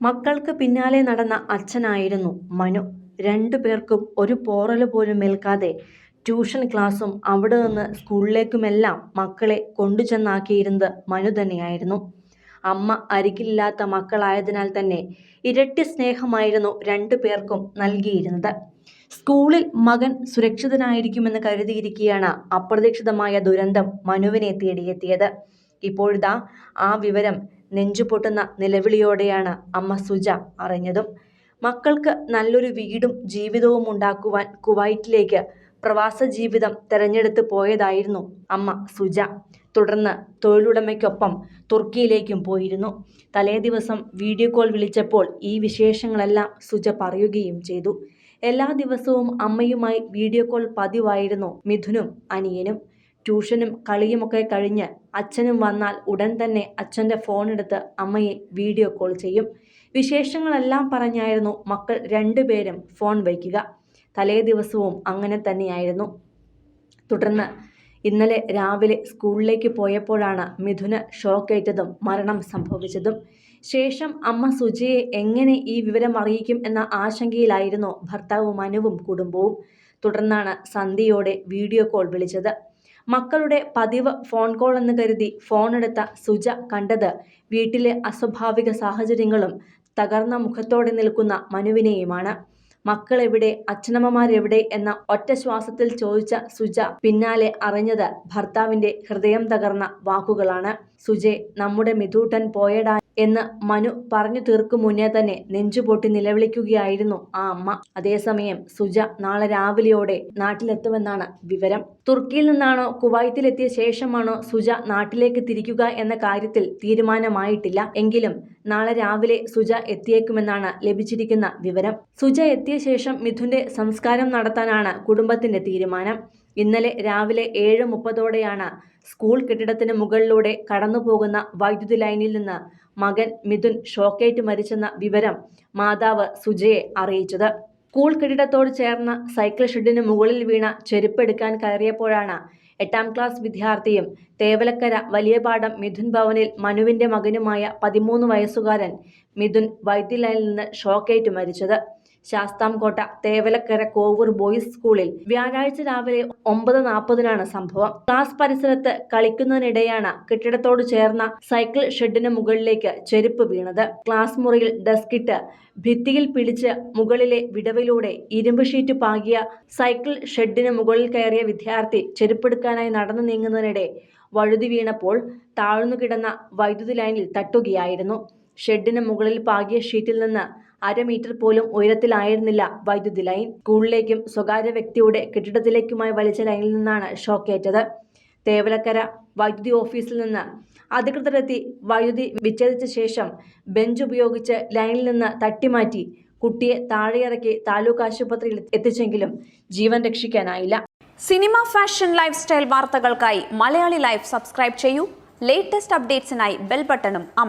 മക്കൾക്ക് പിന്നാലെ നടന്ന അച്ഛനായിരുന്നു മനു. രണ്ടു പേർക്കും ഒരു പോറൽ പോലും ഏൽക്കാതെ ട്യൂഷൻ ക്ലാസ്സും അവിടെ നിന്ന് സ്കൂളിലേക്കുമെല്ലാം മക്കളെ കൊണ്ടുചെന്നാക്കിയിരുന്നത് മനു തന്നെയായിരുന്നു. അമ്മ അരികിലില്ലാത്ത മക്കളായതിനാൽ തന്നെ ഇരട്ടി സ്നേഹമായിരുന്നു രണ്ടു പേർക്കും നൽകിയിരുന്നത്. സ്കൂളിൽ മകൻ സുരക്ഷിതനായിരിക്കുമെന്ന് കരുതിയിരിക്കുകയാണ് അപ്രതീക്ഷിതമായ ദുരന്തം മനുവിനെ തേടിയെത്തിയത്. ഇപ്പോഴിതാ ആ വിവരം നെഞ്ചുപൊട്ടുന്ന നിലവിളിയോടെയാണ് അമ്മ സുജ അറിഞ്ഞതും. മക്കൾക്ക് നല്ലൊരു വീടും ജീവിതവും ഉണ്ടാക്കുവാൻ കുവൈറ്റിലേക്ക് പ്രവാസ ജീവിതം തെരഞ്ഞെടുത്ത് പോയതായിരുന്നു അമ്മ സുജ. തുടർന്ന് തൊഴിലുടമയ്ക്കൊപ്പം തുർക്കിയിലേക്കും പോയിരുന്നു. തലേ ദിവസം വീഡിയോ കോൾ വിളിച്ചപ്പോൾ ഈ വിശേഷങ്ങളെല്ലാം സുജ പറയുകയും ചെയ്തു. എല്ലാ ദിവസവും അമ്മയുമായി വീഡിയോ കോൾ പതിവായിരുന്നു മിഥുനും അനിയനും. ട്യൂഷനും കളിയുമൊക്കെ കഴിഞ്ഞ് അച്ഛനും വന്നാൽ ഉടൻ തന്നെ അച്ഛന്റെ ഫോണെടുത്ത് അമ്മയെ വീഡിയോ കോൾ ചെയ്യും. വിശേഷങ്ങളെല്ലാം പറഞ്ഞായിരുന്നു മക്കൾ രണ്ടുപേരും ഫോൺ വയ്ക്കുക. തലേ ദിവസവും അങ്ങനെ തന്നെയായിരുന്നു. തുടർന്ന് ഇന്നലെ രാവിലെ സ്കൂളിലേക്ക് പോയപ്പോഴാണ് മിഥുന് ഷോക്കേറ്റതും മരണം സംഭവിച്ചതും. ശേഷം അമ്മ സുജയെ എങ്ങനെ ഈ വിവരം അറിയിക്കും എന്ന ആശങ്കയിലായിരുന്നു ഭർത്താവും മനുവും കുടുംബവും. തുടർന്നാണ് സന്ധ്യയോടെ വീഡിയോ കോൾ വിളിച്ചത്. മക്കളുടെ പതിവ് ഫോൺ കോൾ എന്ന് കരുതി ഫോണെടുത്ത സുജ കണ്ടത് വീട്ടിലെ അസ്വാഭാവിക സാഹചര്യങ്ങളും തകർന്ന മുഖത്തോടെ നിൽക്കുന്ന മനുവിനെയുമാണ്. മക്കളെവിടെ അച്ഛനമ്മമാരെവിടെ എന്ന ഒറ്റ ശ്വാസത്തിൽ ചോദിച്ച സുജ പിന്നാലെ അറിഞ്ഞത് ഭർത്താവിന്റെ ഹൃദയം തകർന്ന വാക്കുകളാണ്. സുജെ നമ്മുടെ മിഥൂട്ടൻ പോയടാ എന്ന് മനു പറഞ്ഞു തീർക്കും മുന്നേ തന്നെ നെഞ്ചുപൊട്ടി നിലവിളിക്കുകയായിരുന്നു ആ അമ്മ. അതേസമയം സുജ നാളെ രാവിലെയോടെ നാട്ടിലെത്തുമെന്നാണ് വിവരം. തുർക്കിയിൽ നിന്നാണോ കുവൈത്തിലെത്തിയ ശേഷമാണോ സുജ നാട്ടിലേക്ക് തിരിക്കുക എന്ന കാര്യത്തിൽ തീരുമാനമായിട്ടില്ല. എങ്കിലും നാളെ രാവിലെ സുജ എത്തിയേക്കുമെന്നാണ് ലഭിച്ചിരിക്കുന്ന വിവരം. സുജ എത്തിയ ശേഷം മിഥുന്റെ സംസ്കാരം നടത്താനാണ് കുടുംബത്തിന്റെ തീരുമാനം. ഇന്നലെ രാവിലെ ഏഴ് മുപ്പതോടെയാണ് സ്കൂൾ കെട്ടിടത്തിന് മുകളിലൂടെ കടന്നുപോകുന്ന വൈദ്യുതി ലൈനിൽ നിന്ന് മകൻ മിഥുൻ ഷോക്കേറ്റ് മരിച്ചെന്ന വിവരം മാതാവ് സുജയെ അറിയിച്ചത്. സ്കൂൾ കെട്ടിടത്തോട് ചേർന്ന സൈക്കിൾ ഷെഡിന് മുകളിൽ വീണ ചെരുപ്പെടുക്കാൻ കയറിയപ്പോഴാണ് എട്ടാം ക്ലാസ് വിദ്യാർത്ഥിയും തേവലക്കര വലിയപാടം മിഥുൻ ഭവനിൽ മനുവിന്റെ മകനുമായ പതിമൂന്ന് വയസ്സുകാരൻ മിഥുൻ വൈദ്യുലൈനിൽ നിന്ന് ഷോക്കേറ്റ് മരിച്ചത്. ശാസ്താംകോട്ട തേവലക്കര കോവൂർ ബോയ്സ് സ്കൂളിൽ വ്യാഴാഴ്ച രാവിലെ ഒമ്പത് നാൽപ്പതിനാണ് സംഭവം. ക്ലാസ് പരിസരത്ത് കളിക്കുന്നതിനിടെയാണ് കെട്ടിടത്തോട് ചേർന്ന സൈക്കിൾ ഷെഡിന് മുകളിലേക്ക് ചെരുപ്പ് വീണത്. ക്ലാസ് മുറിയിൽ ഡെസ്കിട്ട് ഭിത്തിയിൽ പിടിച്ച് മുകളിലെ വിടവിലൂടെ ഇരുമ്പ് ഷീറ്റ് പാകിയ സൈക്കിൾ ഷെഡിന് മുകളിൽ കയറിയ വിദ്യാർത്ഥി ചെരുപ്പെടുക്കാനായി നടന്നു നീങ്ങുന്നതിനിടെ വഴുതി വീണപ്പോൾ താഴ്ന്നു കിടന്ന വൈദ്യുതി ലൈനിൽ തട്ടുകയായിരുന്നു. ഷെഡിന് മുകളിൽ പാകിയ ഷീറ്റിൽ നിന്ന് അര മീറ്റർ പോലും ഉയരത്തിലായിരുന്നില്ല. വൈദ്യുതി ലൈൻ സ്കൂളിലേക്കും സ്വകാര്യ വ്യക്തിയുടെ കെട്ടിടത്തിലേക്കുമായി വലിച്ച ലൈനിൽ നിന്നാണ് ഷോക്കേറ്റത്. തേവലക്കര വൈദ്യുതി ഓഫീസിൽ നിന്ന് അധികൃതരെത്തി വൈദ്യുതി വിച്ഛേദിച്ച ശേഷം ബെഞ്ച് ഉപയോഗിച്ച് ലൈനിൽ നിന്ന് തട്ടിമാറ്റി കുട്ടിയെ താഴെയിറക്കി താലൂക്ക് ആശുപത്രിയിൽ എത്തിച്ചെങ്കിലും ജീവൻ രക്ഷിക്കാനായില്ല. സിനിമ ഫാഷൻ ലൈഫ് സ്റ്റൈൽ വാർത്തകൾക്കായി മലയാളി ലൈഫ് സബ്സ്ക്രൈബ് ചെയ്യൂ. ലേറ്റസ്റ്റ് അപ്ഡേറ്റ്സിനായി ബെൽ ബട്ടണും അമർ